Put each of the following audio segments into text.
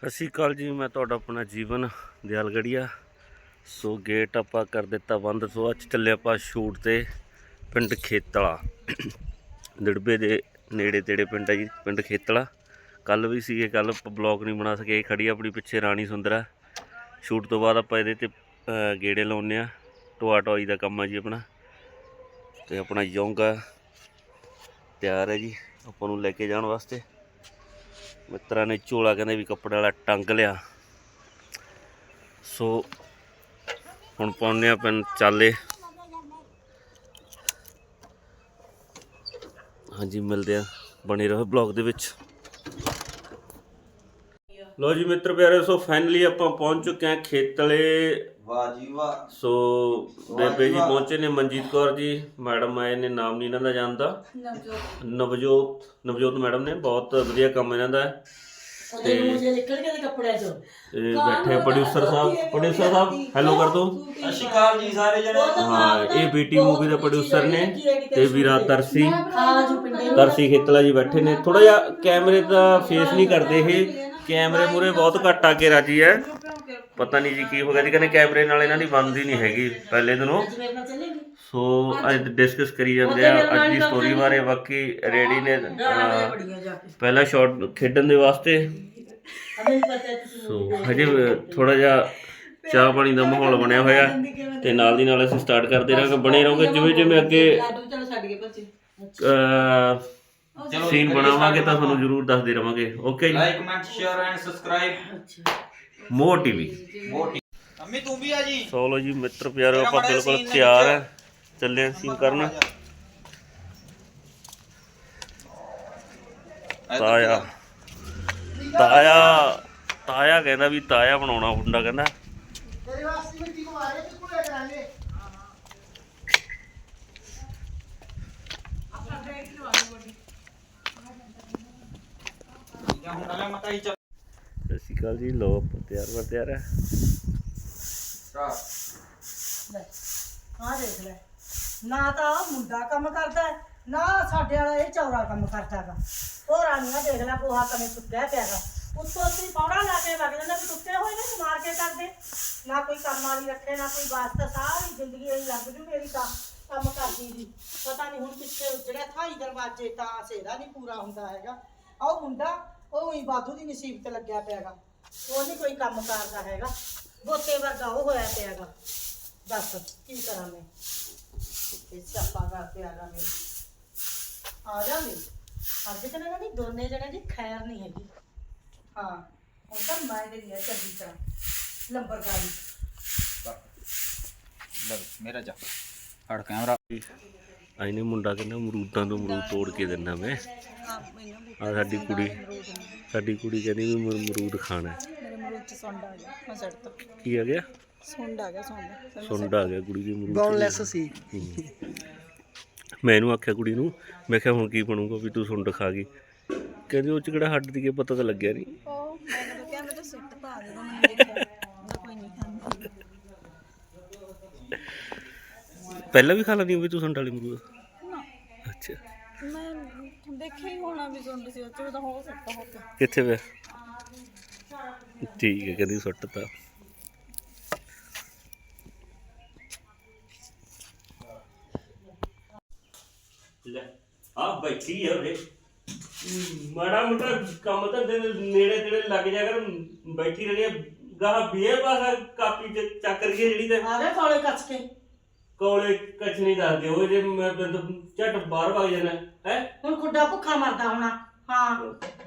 ਸਤਿ ਸ਼੍ਰੀ ਅਕਾਲ ਜੀ, ਮੈਂ ਤੁਹਾਡਾ ਆਪਣਾ ਜੀਵਨ ਦਿਆਲਗੜੀਆ ਸੋ ਗੇਟ ਆਪਾਂ ਕਰ ਦਿੱਤਾ ਬੰਦ, ਸੋ ਅੱਜ ਚੱਲੇ ਆਪਾਂ ਸ਼ੂਟ ਤੇ ਪਿੰਡ ਖੇਤਲਾ। ਦਿੜਬੇ ਦੇ ਨੇੜੇ ਤੇੜੇ ਪਿੰਡ ਹੈ ਜੀ, ਪਿੰਡ ਖੇਤਲਾ। ਕੱਲ ਵੀ ਸੀਗੇ ਕੱਲ ਬਲੌਗ ਨਹੀਂ ਬਣਾ ਸਕੇ, ਇਹ ਖੜੀ ਆਪਣੀ ਪਿੱਛੇ ਰਾਣੀ ਸੁੰਦਰਾ। ਸ਼ੂਟ ਤੋਂ ਬਾਅਦ ਆਪਾਂ ਇਹਦੇ ਤੇ ਗੇੜੇ ਲਾਉਨੇ ਆ। ਟੋਆ ਟੋਈ ਦਾ ਕੰਮ ਆ ਜੀ ਆਪਣਾ। ਤੇ ਆਪਣਾ ਯੋਂਗਾ ਤਿਆਰ ਹੈ ਜੀ, ਆਪਾਂ ਨੂੰ ਲੈ ਕੇ ਜਾਣ ਵਾਸਤੇ। ਮਿੱਤਰਾਂ ਨੇ ਝੋਲਾ ਕਹਿੰਦੇ ਵੀ ਕੱਪੜੇ ਵਾਲਾ ਟੰਗ ਲਿਆ। ਸੋ, ਹੁਣ ਪਾਉਂਦੇ ਆ ਪੈਨ ਚਾਲੇ। ਹਾਂਜੀ, ਮਿਲਦੇ ਆ ਬਣੇ ਰਹੋ ਬਲੌਗ ਦੇ ਵਿੱਚ। ਲੋ ਜੀ ਮਿੱਤਰ ਪਿਆਰੇ ਸੋ ਫਾਈਨਲੀ ਆਪਾਂ ਪਹੁੰਚ ਚੁੱਕੇ ਆ ਖੇਤਲੇ। ਵਾਹ ਜੀ ਵਾਹ। ਸੋ ਬੇਬੇ ਜੀ ਪਹੁੰਚੇ ਨੇ ਮਨਜੀਤ ਕੌਰ ਜੀ। ਮੈਡਮ ਆਏ ਨੇ ਨਾਮ ਨਹੀਂ ਇਹਨਾਂ ਦਾ ਜਾਣਦਾ। ਨਵਜੋਤ। ਨਵਜੋਤ ਮੈਡਮ ਨੇ ਬਹੁਤ ਵਧੀਆ ਕੰਮ ਇਹਨਾਂ ਦਾ। ਹੈ ਉਹਦੇ ਨਿਕਲ ਕੱਪੜਿਆਂ ਚੋਂ। ਇਹ ਬੈਠੇ ਪ੍ਰੋਡਿਊਸਰ ਸਾਹਿਬ ਪ੍ਰੋਡਿਊਸਰ ਸਾਹਿਬ ਹੈਲੋ ਕਰ ਦੋ। ਸਤਿ ਸ਼੍ਰੀ ਅਕਾਲ ਜੀ ਸਾਰੇ ਜਣੇ। ਹਾਂ ਇਹ ਬੀਟੀ ਮੂਵੀ ਦੇ ਪ੍ਰੋਡਿਊਸਰ ਨੇ ਤੇ ਵੀਰਾ ਤਰਸੀ। ਆ ਜੋ ਪਿੰਡੇ ਨੂੰ ਤਰਸੀ ਖੇਤਲਾ ਜੀ ਬੈਠੇ ਨੇ। ਥੋੜਾ ਜਿਹਾ ਕੈਮਰੇ ਦਾ ਫੇਸ ਨਹੀਂ ਕਰਦੇ ਇਹ। ਕੈਮਰੇ ਮੂਰੇ ਬਹੁਤ ਘੱਟ ਆ ਕੇ ਰਾਜੀ ਹੈ ਪਤਾ ਨਹੀਂ ਜੀ ਕੀ ਹੋ ਗਿਆ ਜੀ ਕਹਿੰਦੇ ਕੈਮਰੇ ਨਾਲ ਇਹਨਾਂ ਦੀ ਬਣਦੀ ਨਹੀਂ ਹੈਗੀ ਪਹਿਲੇ ਦਿਨੋਂ। ਸੋ ਅੱਜ ਡਿਸਕਸ ਕਰੀ ਜਾਂਦੇ ਆ ਅੱਜ ਦੀ ਸਟੋਰੀ ਬਾਰੇ ਬਾਕੀ ਰੈਡੀ ਨੇ ਅਹ, ਬੜੀਆਂ ਪਹਿਲਾ ਸ਼ਾਟ ਖੇਡਣ ਦੇ ਵਾਸਤੇ। ਸੋ ਹਜੇ ਥੋੜਾ ਜਿਹਾ ਚਾਹ ਪਾਣੀ ਦਾ ਮਾਹੌਲ ਬਣਿਆ ਹੋਇਆ ਤੇ ਨਾਲ ਦੀ ਨਾਲ ਅਸੀਂ ਸਟਾਰਟ ਕਰਦੇ ਰਹਾਂਗੇ। ਬਣੇ ਰਹੋਗੇ ਜਿਵੇਂ ਜਿਵੇਂ ਅੱਗੇ ਚਲੋ ਸੀਨ ਬਣਾਵਾਂਗੇ ਤਾਂ ਤੁਹਾਨੂੰ ਜ਼ਰੂਰ ਦੱਸਦੇ ਰਵਾਂਗੇ। ਓਕੇ ਜੀ। Like comment share and subscribe more TV ਮੋਟੀ ਅੰਮੀ ਤੂੰ ਵੀ ਆ ਜੀ। ਸੋ ਲੋ ਜੀ ਮਿੱਤਰ ਪਿਆਰੋ ਆਪਾਂ ਬਿਲਕੁਲ ਤਿਆਰ ਹੈ ਚੱਲੇ ਹਾਂ ਸੀਨ ਕਰਨ। ਤਾਇਆ। ਤਾਇਆ। ਤਾਇਆ ਕਹਿੰਦਾ ਵੀ ਤਾਇਆ ਬਣਾਉਣਾ ਮੁੰਡਾ ਕਹਿੰਦਾ। ਸਤਿ ਸ਼੍ਰੀ ਅਕਾਲ ਜੀ ਲੋ ਆਪਾਂ ਤਿਆਰ ਵਰ ਤਿਆਰ। ਹੈ। ਲੈ ਆ ਦੇਖ ਲੈ। ਨਾ ਤਾਂ ਆਹ ਮੁੰਡਾ ਕੰਮ ਕਰਦਾ ਹੈ, ਨਾ ਸਾਡੇ ਵਾਲਾ ਇਹ ਚੌਰਾ ਕੰਮ ਕਰਦਾਗਾ ਉਹ ਰਾਣੀਆਂ ਦੇਖ ਲੈ ਪੋਹਾ ਕਨੇ ਸੁੱਕਿਆ ਪਿਆਗਾ ਉੱਤੋਂ ਅਸੀਂ ਪੌੜਾ ਲਾ ਕੇ ਵਗ ਜਾਂਦਾ ਵੀ ਟੁੱਟੇ ਹੋਏ ਨੇ ਮਾਰ ਕੇ ਕਰਦੇ ਨਾ ਕੋਈ ਕੰਮ ਵਾਲੀ ਰੱਖੇ ਨਾ ਕੋਈ ਵਾਸਤਾ ਸਾਰੀ ਜ਼ਿੰਦਗੀ ਇਹ ਲੱਗ ਜੂ ਮੇਰੀ ਤਾਂ ਕੰਮ ਕਰਦੀ ਦੀ। ਪਤਾ ਨਹੀਂ ਹੁਣ ਕਿੱਥੇ ਉਜੜਿਆ ਥਾਈ ਦਰਵਾਜ਼ੇ ਤਾਂ ਸੇਰਾ ਨਹੀਂ ਪੂਰਾ ਹੁੰਦਾ ਹੈਗਾ। ਆਹ ਉਹ ਮੁੰਡਾ ਉਹ ਹੀ ਬਾਦੂ ਦੀ ਨਸੀਬ ਤੇ ਲੱਗਿਆ ਪਿਆਗਾ। ਉਹ ਨਹੀਂ ਕੋਈ ਕੰਮ ਕਰਦਾ ਹੈਗਾ। ਬੋਤੇ ਵਰਗਾ ਉਹ ਹੋਇਆ ਪਿਆਗਾ। ਦੱਸ, ਕੀ ਕਰਾਂ ਮੈਂ? ਇਹ ਸਿਆਪਾ ਕਰਦੇ ਆ ਗਾ ਆ ਜਾ ਮੇਰੀ ਅੱਜ ਤਾਂ ਇਹਨਾਂ ਦੀ ਦੋਨੇ ਜਣੇ ਦੀ ਖੈਰ ਨਹੀਂ ਹੈਗੀ। ਹਾਂ, ਹੁਣ ਤਾਂ ਮੈਂ ਦੇ ਲਿਆ ਚੰਗੀ ਤਰ੍ਹਾਂ। ਲੰਬਰਦਾਰੀ ਲੈ, ਮੇਰਾ ਜਾ। ਹੜ ਕੈਮਰਾ। ਆਈ ਨੇ ਮੁੰਡਾ ਕਹਿੰਦਾ ਅਮਰੂਦਾਂ ਤੋਂ ਅਮਰੂਦ ਤੋੜ ਕੇ ਦਿੰਦਾ ਮੈਂ। ਆ ਸਾਡੀ ਕੁੜੀ ਸਾਡੀ ਕੁੜੀ ਕਹਿੰਦੀ ਵੀ ਅਮਰੂਦ ਖਾਣਾ। ਮੇਰੇ ਚ ਸੁੰਡ ਆ ਗਿਆ ਮੈਂ ਤਾ। ਕੀ ਆ ਗਿਆ? ਸੁੰਡ ਆ ਗਿਆ ਸੁੰਡ। ਸੁੰਡ ਆ ਗਿਆ ਕੁੜੀ ਦੀ ਅਮਰੂਦ ਬੌਨਲੈਸ ਸੀ। ਹੂੰ। ਮੈਂ ਇਹਨੂੰ ਆਖਿਆ ਕੁੜੀ ਨੂੰ ਮੈਂ ਕਿਹਾ ਹੁਣ ਕੀ ਬਣੂਗਾ ਵੀ ਤੂੰ ਸੁੰਡ ਖਾ ਗਈ। ਕਹਿੰਦੀ ਉਹ ਚ ਕਿਹੜਾ ਹੱਡ ਦੀ ਕੀ ਪਤਾ ਤਾਂ ਲੱਗਿਆ ਨਹੀਂ ਉਹ ਮੈਂ ਕਿਹਾ ਮੈਂ ਤਾਂ ਸੁੱਟ ਪਾ ਦੇ ਮੈਨੂੰ ਦੇਖਿਆ ਮੈਂ ਕੋਈ ਨਹੀਂ ਖਾਂਦੀ ਪਹਿਲਾਂ ਵੀ ਖਾ ਲੈਣੀ ਵੀ ਤੂੰ ਸੁੰਡ ਵਾਲੀ ਅਮਰੂਦ ਨਾ। ਅੱਛਾ। ਮੈਂ ਦੇਖਿਆ ਹੀ ਹੋਣਾ ਵੀ ਸੁੰਡ ਸੀ ਉੱਚ ਤਾਂ ਹੋ ਸਕਦਾ ਹੋ ਕੇ ਕਿੱਥੇ ਵੇ ਠੀਕ ਹੈ ਕਹਿੰਦੀ ਸੁੱਟ ਤਾ। ਲੈ ਆ ਬੈਠੀ ਹੈ ਉਹਦੇ ਮਾੜਾ ਮੋਟਾ ਕੰਮ ਤਾਂ ਦੇ ਨੇੜੇ ਤੇੜੇ ਲੱਗ ਜਾ ਕਰ ਬੈਠੀ ਰਹੀ ਹੈ ਗਾਹ ਬੀਏ ਪਾਸਾ ਕਾਪੀ ਚ ਚੱਕ ਰਹੀ ਹੈ ਜਿਹੜੀ ਤੇ। ਆ ਗਏ ਕੋਲੇ ਕੱਚ ਕੇ। ਕੋਲੇ ਕੁਛ ਨਹੀਂ ਦੱਸਦੇ ਉਹ ਜੇ ਮੈਂ ਬੰਦ ਝਟ ਬਾਹਰ ਵਗ ਜਾਣਾ ਹੈ? ਹੁਣ ਖੁੱਡਾ ਭੁੱਖਾ ਮਰਦਾ ਹੋਣਾ। ਹਾਂ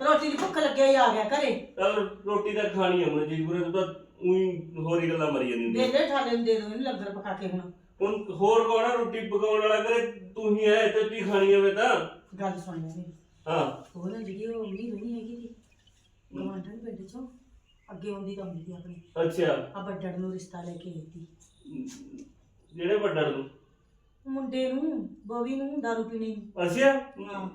ਰੋਟੀ ਦੀ ਭੁੱਖ ਲੱਗਿਆ ਹੀ ਆ ਗਿਆ ਘਰੇ। ਚੱਲ ਰੋਟੀ ਤਾਂ ਖਾਣੀ ਹੈ ਹੁਣ ਜੀ ਪੂਰੇ ਤਾਂ ਉਹੀ ਹੋਰ ਗੱਲਾਂ ਮਰੀ ਜਾਂਦੀ ਹੁੰਦੀ ਵੇਲੇ ਠਾਲੇ ਨੂੰ ਦੇ ਦੋ ਇਹਨੂੰ ਲੰਗਰ ਪਕਾ ਕੇ ਹੁਣ। ਹੁਣ ਹੋਰ ਕੌਣ ਆ ਰੋਟੀ ਪਕਾਉਣ ਵਾਲਾ ਕਰੇ? ਤੂੰ ਹੀ ਹੈ ਤੇ ਤੀ ਖਾਣੀ ਹੋਵੇ ਤਾਂ? ਗੱਲ ਸੁਣ ਲੈ ਮੇਰੀ। ਹਾਂ। ਉਹ ਨਾ ਜਿਹੜੀ ਉਹ ਨਹੀਂ ਹੈਗੀ ਦੀ ਗਵਾਂਢਣ ਪਿੰਡ ਚੋਂ ਅੱਗੇ ਆਉਂਦੀ ਤਾਂ ਹੁੰਦੀ ਸੀ ਆਪਣੀ। ਅੱਛਾ। ਆ ਵੱਡੜ ਨੂੰ ਰਿਸ਼ਤਾ ਲੈ ਕੇ ਆਈ ਤੀ ਜਿਹੜੇ ਵੱਡੜ ਨੂੰ? ਮੁੰਡੇ ਨੂੰ ਬੋਵੀ ਨੂੰ ਦਾਰੂ ਪੀਣੀ ਨੂੰ। ਅੱਛਾ। ਹਾਂ।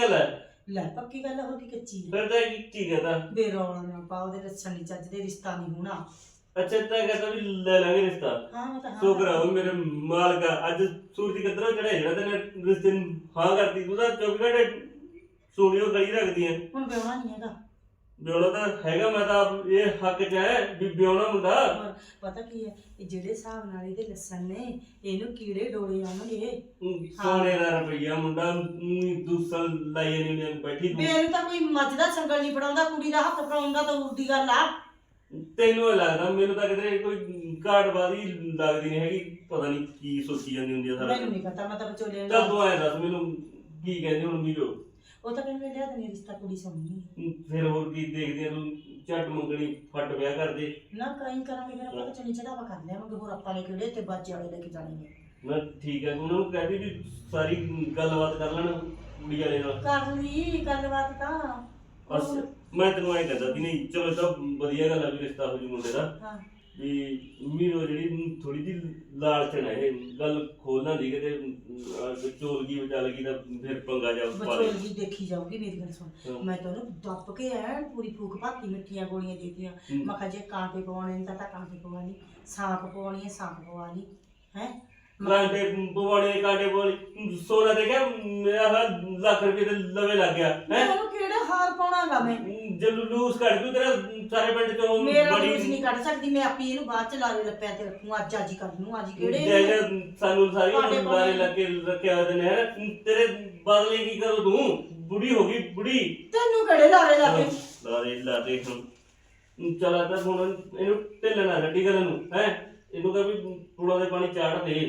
ਗੱਲ ਹੈ? ਲੈ ਪੱਕੀ ਗੱਲ ਹੋ ਗਈ ਕੱਚੀ ਹੈ। ਫਿਰ ਤਾਂ ਕੀ ਕੀ ਕਹਤਾ? ਬੇਰੌਲਾ ਨਾ ਪਾ ਉਹਦੇ ਰੱਛਣ ਨਹੀਂ ਚੱਜਦੇ ਰਿਸ਼ਤਾ ਨਹੀਂ ਹੋਣਾ। ਅੱਛਾ ਤਾਂ ਕਹਤਾ ਵੀ ਲੈ ਲਾਂਗੇ ਰਿਸ਼ਤਾ। ਹਾਂ ਮੈਂ ਤਾਂ ਹਾਂ। ਸ਼ੁਕਰ ਆ ਉਹ ਮੇਰੇ ਮਾਲਕਾ ਅੱਜ ਸੂਰਜ ਕਿੱਧਰੋਂ ਚੜਿਆ ਜਿਹੜਾ ਤੈਨੇ ਰਿਸ਼ਤੇ ਨੂੰ ਹਾਂ ਕਰਤੀ ਤੂੰ ਤਾਂ 24 ਘੰਟੇ ਗਲੀ ਰੱਖਦੀ ਐ ਹੁਣ ਵਿਆਹਣਾ ਨਹੀਂ ਹੈਗਾ। ਵਿਆਹਣਾ ਤਾਂ ਹੈਗਾ ਮੈਂ ਤਾਂ ਆਪ ਇਹ ਹੱਕ ਚ ਹੈ ਵੀ ਵਿਆਹਣਾ ਮੁੰਡਾ। ਹੋਰ ਪਤਾ ਕੀ ਹੈ ਇਹ ਜਿਹੜੇ ਹਿਸਾਬ ਨਾਲ ਇਹਦੇ ਲੱਸਣ ਨੇ ਇਹਨੂੰ ਕੀੜੇ ਡੋਲੇ ਆਉਣਗੇ। ਊਂ ਸੋਨੇ ਦਾ ਰੁਪਈਆ ਮੁੰਡਾ ਦੂਸਰਾ ਲਾਈ ਨਹੀਂ ਨੇ ਬੈਠੀ ਤੂੰ। ਇਹਨੂੰ ਤਾਂ ਕੋਈ ਮੱਝ ਦਾ ਸੰਗਲ ਨਹੀਂ ਫੜਾਉਂਦਾ ਕੁੜੀ ਦਾ ਹੱਥ ਫੜਾਉਂਦਾ ਤਾਂ ਉਰਦੀ ਗੱਲ ਆ। ਤੈਨੂੰ ਇਹ ਲੱਗਦਾ ਮੈਨੂੰ ਤਾਂ ਕਿਤੇ ਕੋਈ ਘਾਟਵਾਦੀ ਲੱਗਦੀ ਨਹੀਂ ਹੈਗੀ ਪਤਾ ਨਹੀਂ ਕੀ ਸੋਚੀ ਜਾਂਦੀ ਹੁੰਦੀ ਆ ਸਾਰਾ ਮੈਨੂੰ ਨਹੀਂ ਪਤਾ ਮੈਂ ਤਾਂ ਵਿਚੋਲੇ ਚੱਲ ਨੂੰ ਤੂੰ ਐਂ ਦੱਸ ਮੈਨੂੰ ਕੀ ਕਹਿੰਦੇ ਹੁਣ ਵੀਰੋ ਉਹ ਤਾਂ ਕਹਿੰਦੇ ਲਿਆ ਤੇ ਰਿਸ਼ਤਾ ਕੁੜੀ ਸੋਹਣੀ ਹੈ। ਫਿਰ ਹੋਰ ਕੀ ਦੇਖਦੇ ਆ ਤੂੰ ਝੱਟ ਮੰਗਣੀ ਫੱਟ ਵਿਆਹ ਕਰਦੇ ਨਾ ਕਹੀਂ ਕਰਾਂਗੇ ਫਿਰ ਆਪਾਂ ਤਾਂ ਚੜਾਵਾ ਕਰ ਲਿਆਵਾਂਗੇ ਹੋਰ ਆਪਾਂ ਨੇ ਕਿਹੜੇ ਤੇ ਬਾਜੇ ਵਾਲੇ ਲੈ ਕੇ ਜਾਣੇ ਨੇ। ਮੈਂ ਠੀਕ ਹੈ ਉਹਨਾਂ ਨੂੰ ਕਹਦੀ ਵੀ ਸਾਰੀ ਗੱਲਬਾਤ ਕਰ ਲੈਣ ਕੁੜੀ ਵਾਲੇ ਨਾਲ। ਕਰ ਲਈ ਗੱਲਬਾਤ ਤਾਂ। ਬਸ ਮੈਂ ਤੈਨੂੰ ਐਂ ਕਹਿੰਦਾ ਕਿ ਨਹੀਂ ਚਲੋ ਇਹ ਤਾਂ ਵਧੀਆ ਗੱਲ ਆ ਵੀ ਰਿਸ਼ਤਾ ਹੋ ਜੂ ਮੁੰਡੇ ਦਾ। ਹਾਂ। ਵੀ ਮੀਰੋ ਹੈ ਇਹ ਗੱਲ ਖੋਲਣਾ ਦੀ ਕਿਤੇ ਅਹ, ਚੋਲਗੀ ਵਿਚਾ ਲਗੀ ਤਾਂ ਫਿਰ ਪੰਗਾ ਜਾ ਪਾ ਦੇ। ਬਚੋਲਗੀ ਦੇਖੀ ਜਾਊਗੀ ਮੇਰੀ ਗੱਲ ਸੁਣ। ਮੈਂ ਤਾਂ ਉਹਨੂੰ ਦੱਬ ਕੇ ਐ ਪੂਰੀ ਫੂਕ ਭਾਤੀ ਮਿੱਠੀਆਂ ਗੋਲੀਆਂ ਦੇਤੀਆਂ। ਮੈਂ ਕਿਹਾ ਜੇ ਕਾਂਟੇ ਪਵਾਉਣੇ ਨੇ ਤਾਂ ਤਾਂ ਕਾਂਟੇ ਪਵਾ ਲਈ ਸਾਂਪ ਪਵਾਉਣੀ ਹੈ ਸਾਂਪ ਪਵਾ ਲਈ ਹੈ ਕਾਂਟੇ ਪਵਾੜੇ ਕਾਂਟੇ ਬੋਲੀ ਸੋਨਾ ਦੇ ਗਿਆ ਮੇਰਾ ਲੱਖ ਰੁਪਏ ਦੇ ਲਵੇ ਲੱਗ ਗਿਆ ਹੈ? ਉਹਨੂੰ ਕਿਹੜਾ ਹਾਰ ਪਾਉਣਾਗਾ ਮੈਂ? ਜੇ ਲੂਸ ਕੱਢ ਦੂ ਤੇਰਾ ਸਾਰੇ ਪਿੰਡ ਚੋਂ ਮੇਰਾ ਨਹੀਂ ਕੱਢ ਸਕਦੀ ਮੈਂ ਆਪੀ ਇਹਨੂੰ ਬਾਅਦ ਚ ਲਾਰੇ ਲੱਪਿਆਂ ਤੇ ਰੱਖੂ ਅੱਜ ਅੱਜ ਹੀ ਕਰ ਦੂੰ ਅੱਜ ਹੀ ਕਿਹੜੇ ਜੇ ਜੇ ਸਾਨੂੰ ਸਾਰੀ ਕਾਂਟੇ ਬਾਰੇ ਪਾਉਣੇ। ਲੱਗੇ ਰੱਖਿਆ ਹੋਏ ਨੇ ਹੈਂ। ਤੇਰੇ ਬਦਲੇ ਕੀ ਕਰੂ ਤੂੰ ਬੁੜੀ ਹੋ ਗਈ ਬੁੜੀ ਤੈਨੂੰ ਕਿਹੜੇ ਲਾਰੇ ਲੱਗੇ ਲਾਰੇ ਲਾਰੇ ਹੁਣ ਚਲਾ ਤਾਂ ਹੁਣ ਇਹਨੂੰ ਢਿੱਲਣਾ ਰੱਡੀ ਕਰਨ ਨੂੰ ਹੈ ਇਹਨੂੰ ਕਹ ਵੀ ਪੁਲਾਂ ਦੇ ਪਾਣੀ ਚਾੜ ਦੇ।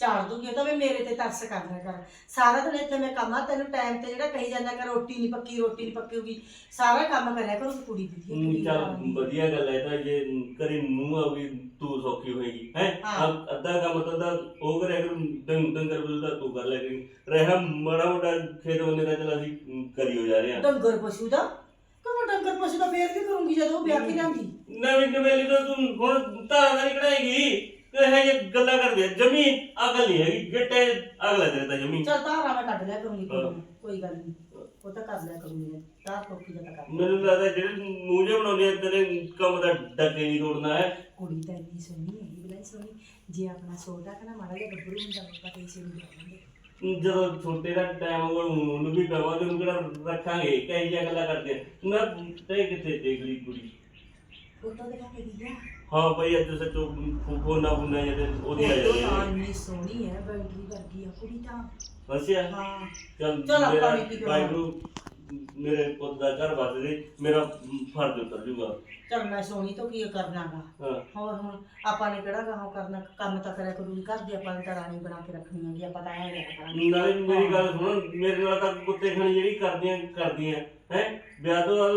ਝਾੜ ਦੂਗੀ ਉਹ ਤਾਂ ਵੀ ਮੇਰੇ ਤੇ ਤਰਸ ਕਰਨਾ ਕਰ ਸਾਰਾ ਦਿਨ ਇੱਥੇ ਮੈਂ ਕੰਮ ਆ ਤੈਨੂੰ ਟਾਈਮ ਤੇ ਜਿਹੜਾ ਕਹੀ ਜਾਂਦਾ ਕਰ ਰੋਟੀ ਨਹੀਂ ਪੱਕੀ ਰੋਟੀ ਨਹੀਂ ਪੱਕੀ ਹੋਗੀ ਸਾਰਾ ਕੰਮ ਕਰਿਆ ਕਰੋ ਕੁੜੀ ਦੀ ਹਮ, ਕੁੜੀ ਚੱਲ ਦਾ। ਵਧੀਆ ਗੱਲ ਹੈ ਤਾਂ ਜੇ ਕਰੀ ਨੂੰ ਆਉਗੀ ਤੂੰ ਸੌਖੀ ਹੋਏਗੀ ਹੈ? ਹਾਂ। ਅੱਧਾ ਕੰਮ ਤਾਂ ਦਾ ਉਹ ਕਰਿਆ ਕਰ ਦੰਗ ਦੰਗਰ ਬੁਲਦਾ ਤੂੰ ਕਰ ਲੈ ਰਹਿਣਾ ਮੜਾ ਮੋਟਾ ਖੇਤ ਬੰਦੇ ਦਾ ਚਲ ਅਸੀਂ ਕਰੀ ਹੋ ਜਾ ਰਹੇ ਡੰਗਰ ਪਸ਼ੂ ਦਾ? ਕਦੋਂ ਡੰਗਰ ਪਸ਼ੂ ਦਾ ਫੇਰ ਵੀ ਕਰੂੰਗੀ ਜਦੋਂ ਵਿਆਹ ਕੀ ਲਾਂਗੀ ਨਵੀਂ ਨਵੇਲੀ ਤਾਂ ਤੂੰ ਹੁਣ ਧਾਰਾ ਨਹੀਂ ਕਢਾਏਗੀ। ਤੇ ਇਹ ਗੱਲਾਂ ਕਰਦੇ ਆ ਜਮੀ ਅਕਲ ਨਹੀਂ ਹੈਗੀ ਗਿੱਟੇ ਅਗਲਾ ਤਾਂ ਜਮੀ। ਚਲ ਤਾਰਾ ਮੈਂ ਕੱਢ ਲਿਆ ਕਰੂੰਗੀ ਕੋਈ। ਨੀ, ਕੋਈ ਗੱਲ ਨਹੀਂ। ਉਹ ਤਾਂ ਕਰ ਲਿਆ ਕਰੂੰਗੀ ਮੈਂ ਤਾਰ ਟੋਕੀ ਦਾ ਤਾਂ ਕਰ ਮੈਨੂੰ ਲੱਗਦਾ ਜਿਹੜੇ ਮੂੰਹ ਜਿਹੇ ਬਣਾਉਂਦੇ ਆ ਤੇਰੇ ਕੰਮ ਦਾ ਡੱਕੇ ਨਹੀਂ ਤੋੜਨਾ ਹੈ। ਕੁੜੀ ਤਾਂ ਇੰਨੀ ਸੋਹਣੀ ਹੈ ਬਲਾਈ ਸੋਹਣੀ। ਜੇ ਆਪਣਾ ਛੋਟਾ ਕਨਾ ਮਾੜਾ ਜਿਹਾ ਗੱਭਰੂ ਹੁੰਦਾ ਤਾਂ ਕਈ ਸੇ ਨਹੀਂ ਜਾਵਾਂਗੇ ਜਦੋਂ ਛੋਟੇ ਦਾ ਟਾਈਮ ਹੋਊਗਾ ਉਹਨੂੰ ਵੀ ਕਵਾਂਗੇ ਉਹਨੂੰ ਕਿਹੜਾ ਰੱਖਾਂਗੇ? ਕਈ ਜਿਹੀਆਂ ਗੱਲਾਂ ਕਰਦੇ ਆ। ਮੈਂ ਤੇ ਕਿੱਥੇ ਦੇਖ ਲਈ ਕੁੜੀ? ਫੋਟੋ ਦਿਖਾ ਕੇ ਦਿਆ ਹਾਂ ਭਾਈ ਅੱਜ ਸੱਚੋ ਫੋਨਾ ਫੋਨਾ ਜਿਹਦੇ ਉਹਦੀ ਆ ਫੋਟੋ ਤਾਂ ਜਾਂਦੀ ਇੰਨੀ ਸੋਹਣੀ ਹੈ ਬੈਟਰੀ ਵਰਗੀ ਆ ਕੁੜੀ ਤਾਂ। ਹਸਿਆ? ਹਾਂ। ਚੱਲ ਚੱਲ ਆਪਾਂ ਵੀ ਕੀ ਕਰਾਂਗੇ। ਵਾਹਿਗੁਰੂ। ਮੇਰੇ ਪੁੱਤ ਦਾ ਘਰ ਬਸ ਦੇ ਮੇਰਾ ਫਰਜ਼ ਉਤਰ ਜੂਗਾ। ਚਲ ਮੈਂ ਸੋਹਣੀ ਤੋਂ ਕੀ ਕਰਨਾਗਾ? ਹਾਂ। ਹੋਰ ਹੁਣ ਆਪਾਂ ਨੇ ਕਿਹੜਾ ਗਾਹਾਂ ਕਰਨਾ ਕੰਮ ਤਾਂ ਕਰਿਆ ਕਰੂਗੀ ਘਰ ਦੀ ਆਪਾਂ ਨੇ ਤਾਂ ਰਾਣੀ ਬਣਾ ਕੇ ਰੱਖਣੀ ਹੈਗੀ ਆਪਾਂ ਤਾਂ ਐਂ ਰਹਿ ਕਰਾਂਗੇ ਨਾਲੇ ਮੇਰੀ ਗੱਲ ਸੁਣ ਮੇਰੇ ਨਾਲ ਤਾਂ ਕੁੱਤੇ ਖਾਣੀ ਜਿਹੜੀ ਕਰਦੀਆਂ ਕਰਦੀਆਂ ਹੈ? ਵਿਆਹ ਤੋਂ ਬਾਅਦ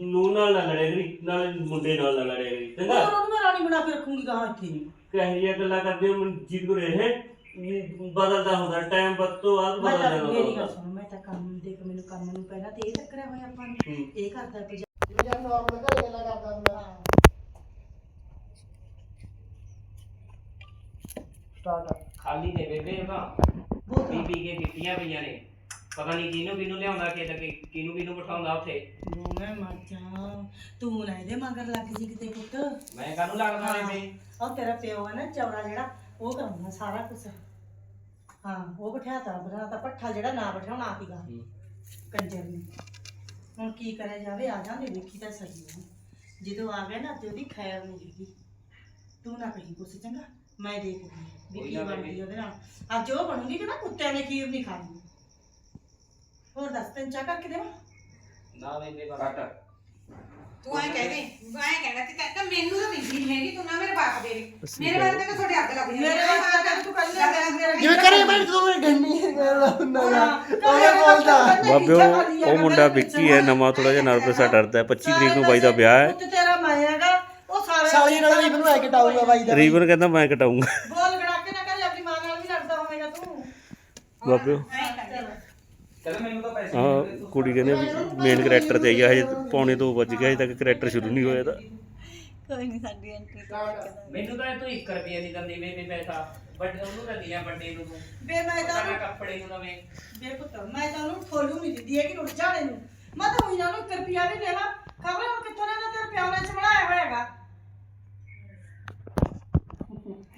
ਨੂੰ ਨਾਲ ਨਾ ਕਰੀ ਨਾਲੇ ਮੁੰਡੇ ਨਾਲ ਨਾ ਕਰੀ ਚੰਗਾ? ਹੋਰ ਉਹਨੂੰ ਮੈਂ ਰਾਣੀ ਬਣਾ ਕੇ ਰੱਖੂਗੀ ਗਾਹਾਂ ਇੱਥੇ। ਕਹੇ ਜਿਹੀਆਂ ਗੱਲਾਂ ਕਰਦੇ ਹੋ ਮੈਨੂੰ ਜੀਤ ਕੋ ਰਹੇ ਬਦਲਦਾ ਹੁੰਦਾ ਟਾਈਮ ਬਦ ਤੋਂ ਬਾਅਦ ਮੈਂ ਤਾਂ ਜਾਂਦਾ ਮੇਰੀ ਗੱਲ ਹੁੰਦਾ ਸੁਣ ਮੈਂ ਤਾਂ ਕੰਮ ਦੇਖ ਮੈਨੂੰ ਕੰਮ ਨੂੰ ਪਹਿਲਾਂ ਤੇ ਇਹ ਟੱਕਰਿਆ ਹੋਇਆ ਆਪਾਂ ਨੂੰ। ਹੂੰ। ਇਹ ਕਰਦਾ ਤੇ ਜਾਂ ਨਾਰਮਲ ਘਰੇ ਗੱਲਾਂ ਕਰਦਾ ਹੁੰਦਾ। ਸਟਾਰਟ ਖਾਲੀ ਦੇ ਬੇਬੇ ਉਹ ਤਾਂ ਬਹੁਤ ਪੀ ਪੀ ਕੇ ਦਿੱਤੀਆਂ ਪਈਆਂ ਨੇ। ਪਤਾ ਨਹੀਂ ਕਿਹਨੂੰ ਕਿਹਨੂੰ ਲਿਆਉਂਦਾ ਕਿ ਤੱਕ ਕਿਹਨੂੰ ਕਿਹਨੂੰ ਬਿਠਾਉਂਦਾ ਉੱਥੇ। ਨੂੰ ਮੈਂ ਮਰ ਜਾ। ਤੂੰ ਨਾ ਇਹਦੇ ਮਗਰ ਲੱਗ ਜੀ ਕਿਤੇ ਪੁੱਤ। ਮੈਂ ਕਾਹਨੂੰ ਲੱਗਦਾ ਹਾਂ। ਬੇਬੇ? ਉਹ ਤੇਰਾ ਪਿਓ ਹੈ ਨਾ ਚੌੜਾ ਜਿਹੜਾ। ਉਹ ਕਰਾਉਣਾ ਸਾਰਾ ਕੁਝ ਹਾਂ ਉਹ ਬਿਠਾਤਾ ਬਣਾਤਾ ਪੱਠਾ ਜਿਹੜਾ ਨਾ ਬਿਠਾਉਣਾ ਆਪ ਹੀ ਗਾ। ਕੰਜਰ ਨੇ। ਹੁਣ ਕੀ ਕਰਿਆ ਜਾਵੇ ਆ ਜਾਂਦੇ ਵੇਖੀ ਤਾਂ ਸਹੀ ਹੈ ਜਦੋਂ ਆ ਗਿਆ ਨਾ ਤੇ ਉਹਦੀ ਖੈਰ ਨਹੀਂ ਹੈਗੀ। ਤੂੰ ਨਾ ਕਹੀਂ ਕੁਛ ਚੰਗਾ ਮੈਂ ਦੇਖਦੀ ਹਾਂ ਵੀ ਕੋਈ ਕੀ ਨਾ ਬਣਦੀ। ਉਹਦੇ ਨਾਲ। ਅੱਜ ਉਹ ਬਣੂਗੀ ਕਿ ਨਾ ਕੁੱਤਿਆਂ ਨੇ ਖੀਰ ਨਹੀਂ ਖਾਣੀ। ਹੋਰ ਦੱਸ ਤੈਨੂੰ ਚਾਹ ਕਰਕੇ ਦੇਵਾਂ? ਨਾ ਬੇਬੇ ਕੱਟ ਤੂੰ ਐ ਕਹਿ ਦੇ ਤੂੰ ਐ ਕਹਿਣਾ ਤੇ ਮੈਨੂੰ ਤਾਂ ਮਿਲਦੀ ਨਹੀਂ ਹੈਗੀ ਤੂੰ ਨਾ ਮੇਰੇ ਬਾਪ ਦੇ ਦੇ। ਮੇਰੇ ਬਾਪ ਤੇ ਤਾਂ ਤੁਹਾਡੇ ਅੱਗ ਲੱਗ ਜਾਂਦੀ ਮੇਰੇ ਤਾਂ ਤੂੰ ਕੱਲ ਮੇਰਾ ਜਿਵੇਂ ਕਰੇ ਮੈਂ ਜਦੋਂ ਮੈਂ ਡੰਨੀ ਕਰਦਾ ਹੁੰਦਾ ਗਾ ਹਾਂ, ਉਹਨੇ ਬੋਲਦਾ। ਬਾਬੇ ਉਹ ਉਹ ਮੁੰਡਾ ਵਿੱਕੀ ਹੈ ਨਵਾਂ ਥੋੜਾ ਜਿਹਾ ਨਰਵਸ ਡਰਦਾ ਹੈ 25 ਤਰੀਕ ਨੂੰ ਬਾਈ ਦਾ ਵਿਆਹ ਹੈ। ਪੁੱਤ ਤੇਰਾ ਮੈਂ ਹੈਗਾ ਉਹ ਸਾਰੇ ਸਾਲੀ ਨਾਲ ਰੀਬਨ ਨੂੰ ਐ ਕਟਾਊਗਾ ਬਾਈ ਦਾ। ਰੀਵਨ ਕਹਿੰਦਾ ਮੈਂ ਕਟਾਉਂਗਾ ਬੋਲ ਗੜਾ ਕੇ ਨਾ ਕਰ ਆਪਣੀ ਮਾਂ ਨਾਲ ਵੀ ਲੜਦਾ ਹੋਵੇਗਾ ਤੂੰ। ਬਾਬੇ। ਚਲ ਮੈਨੂੰ ਤਾਂ ਪੈਸੇ ਆ ਕੁੜੀ ਕਹਿੰਦੇ ਮੇਨ ਕੈਰੈਕਟਰ ਤੇ ਆਈ ਆ ਹਜੇ ਪੌਣੇ ਦੋ ਵੱਜ ਗਏ ਹਜੇ ਤੱਕ ਕੈਰੈਕਟਰ ਸ਼ੁਰੂ ਨਹੀਂ ਹੋਇਆ ਇਹਦਾ। ਕੋਈ ਨਹੀਂ ਸਾਡੀ ਐਂਟਰੀ ਮੈਨੂੰ ਤਾਂ ਤੂੰ 1 ਰੁਪਿਆ ਨਹੀਂ ਦਿੰਦੀ ਬੇਬੇ ਪੈਸਾ। ਬਟ ਉਹਨੂੰ ਦਿੰਦੀ ਆ ਵੱਡੇ ਨੂੰ ਤੂੰ। ਬੇ ਮੈਂ ਤਾਂ ਮੈਂ ਕੱਪੜੇ ਨੂੰ ਨਵੇਂ। ਬੇ ਪੁੱਤ ਮੈਂ ਤਾਂ ਉਹਨੂੰ ਠੋਲੂ ਨਹੀਂ ਦਿੰਦੀ ਹੈ ਕਿ ਰੁੱਟ ਜਾਣੇ ਨੂੰ। ਮੈਂ ਤਾਂ ਉਹਨਾਂ ਨੂੰ 1 ਰੁਪਿਆ ਵੀ ਦੇਣਾ ਖਬਰ ਹੁਣ ਕਿੱਥੋਂ ਲੈਣਾ ਤੇਰੇ ਪਿਓ ਨੇ ਚਮੜਾਇਆ ਹੋਇਆਗਾ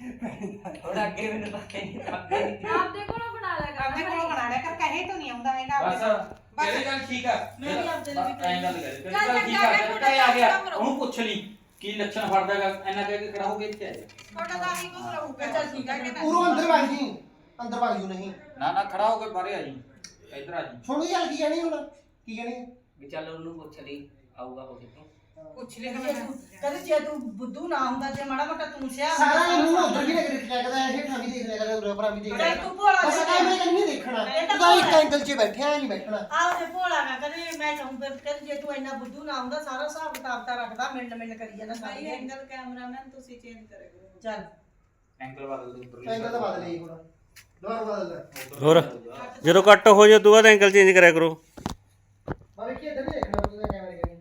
ਥੋੜਾ ਅੱਗੇ ਮੈਨੂੰ ਪਤਾ ਨਹੀਂ ਅੱਗੇ ਨਹੀਂ। ਆਪਣੇ ਕੋਲੋਂ ਬਣਾ ਲਿਆ ਕਰ ਕਹੇ ਤੋਂ ਨਹੀਂ ਆਉਂਦਾ ਹੈਗਾ ਬਸ ਤੇਰੀ ਗੱਲ ਠੀਕ ਆ। ਮੈਂ ਵੀ ਆਪਦੇ ਲਈ ਵੀ ਐਂ ਗੱਲ ਕਰ ਤੇਰੀ ਚੱਲ ਗੱਲ ਚੱਲ ਠੀਕ ਜਾ ਆ ਕੇ ਤੇਰਾ ਆ ਗਿਆ ਕੰਮ ਰਹੂ। ਉਹਨੂੰ ਪੁੱਛ ਲਈ ਕੀ ਲੱਛਣ ਫੜਦਾਗਾ ਐਨਾ ਕਹਿ ਕੇ ਖੜਾ ਹੋ ਕੇ ਇੱਥੇ ਆ ਜਾ। ਤੁਹਾਡਾ ਤਾਂ ਹੀ ਕੁਝ ਰਹੂਗਾ ਚੱਲ ਠੀਕ ਹੈ ਕਿ ਨਾ ਪੂਰੋਂ ਅੰਦਰ ਵਗ ਜੀ ਅੰਦਰ ਵਗ ਜੂ ਨਹੀਂ। ਨਾ ਨਾ ਖੜਾ ਹੋ ਕੇ ਬਾਹਰੇ ਆ ਜੀ ਇੱਧਰ ਆ ਜੀ। ਸੁਣੀ ਗੱਲ ਕੀ ਕਹਿਣੀ ਹੁਣ? ਕੀ ਕਹਿਣੀ? ਵੀ ਚੱਲ ਉਹਨੂੰ ਪੁੱਛ ਲਈ ਆਊਗਾ ਉਹ ਕਿਤੋਂ ਪੁੱਛ ਲੈ ਜੇ ਤੂੰ ਕਹਿੰਦੇ ਜੇ ਤੂੰ ਬੁੱਧੂ ਨਾ ਹੁੰਦਾ ਜੇ ਮਾੜਾ ਮੋਟਾ ਤੂੰ ਸਿਆ ਸਾਰਾ ਇਹ ਮੂੰਹ ਉਧਰ ਵੀ ਲੱਗ ਰਿਹਾ ਕਰਦਾ ਇਹ ਠਾਂ ਵੀ ਦੇਖ ਲਿਆ ਕਰਦਾ ਉਰੇ ਪਰ ਵੀ ਦੇਖ ਲਿਆ। ਤੂੰ ਭੋਲਾ ਬਸ ਜਿਹਾ ਕੈਮਰੇ ਕੰਨ ਨਹੀਂ ਦੇਖਣਾ। ਇਹ ਤਾਂ ਇੱਕ। ਐਂਗਲ 'ਚ ਬੈਠਿਆ ਨਹੀਂ ਬੈਠਣਾ। ਆਹ ਤੇ ਭੋਲਾ ਗਾ ਕਦੇ ਮੈਂ ਕਹੂੰ ਫਿਰ ਕਹਿੰਦੇ ਜੇ ਤੂੰ ਇੰਨਾ ਬੁੱਧੂ ਨਾ ਹੁੰਦਾ ਸਾਰਾ ਹਿਸਾਬ ਕਿਤਾਬ ਤਾਂ ਰੱਖਦਾ ਮਿੰਟ ਮਿੰਟ ਕਰੀ ਜਾਂਦਾ ਸਾਰੀ ਐਂਗਲ ਕੈਮਰਾਮੈਨ ਤੁਸੀਂ ਚੇਂਜ ਕਰਿਆ ਕਰੋ। ਚੱਲ। ਐਂਕਲ ਬਦਲ ਦੇ ਉੱਪਰ ਐਂਗਲ ਤਾਂ ਬਦਲ ਲਈ ਹੁਣ। ਦੁਬਾਰਾ ਬਦਲ ਲੈ। ਹੋਰ। ਜਦੋਂ ਕੱਟ ਹੋ ਜਾ ਤੂੰ ਬਾਅਦ ਐਂਗਲ ਚੇਂਜ ਕਰਿਆ ਕਰੋ। ਮੈਂ ਵੇਖੀ ਇੱਧਰ ਵੀ ਦੇਖਣਾ ਤੂੰ ਕੈਮਰੇ ਕਰੀ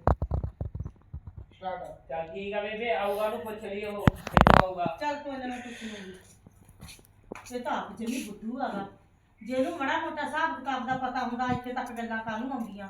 ਸਟਾਰਟ ਚੱਲ ਠੀਕ ਆ ਬੇਬੇ ਆਊਗਾ ਉਹਨੂੰ ਪੁੱਛ ਲਈ ਉਹ, ਕਿੱਥੋਂ ਆਊਗਾ। ਚੱਲ ਕੋਈ ਨਾ ਮੈਂ ਪੁੱਛ ਲੂੰਗੀ ਇਹ ਤਾਂ ਆਪ ਜਮੀ ਬੁੱਧੂ ਆਗਾ ਜੇ ਇਹਨੂੰ ਮੜਾ ਮੋਟਾ ਹਿਸਾਬ ਕਿਤਾਬ ਦਾ ਪਤਾ ਹੁੰਦਾ, ਇੱਥੇ ਤੱਕ ਗੱਲਾਂ ਕਾਹਨੂੰ ਆਉਂਦੀਆਂ।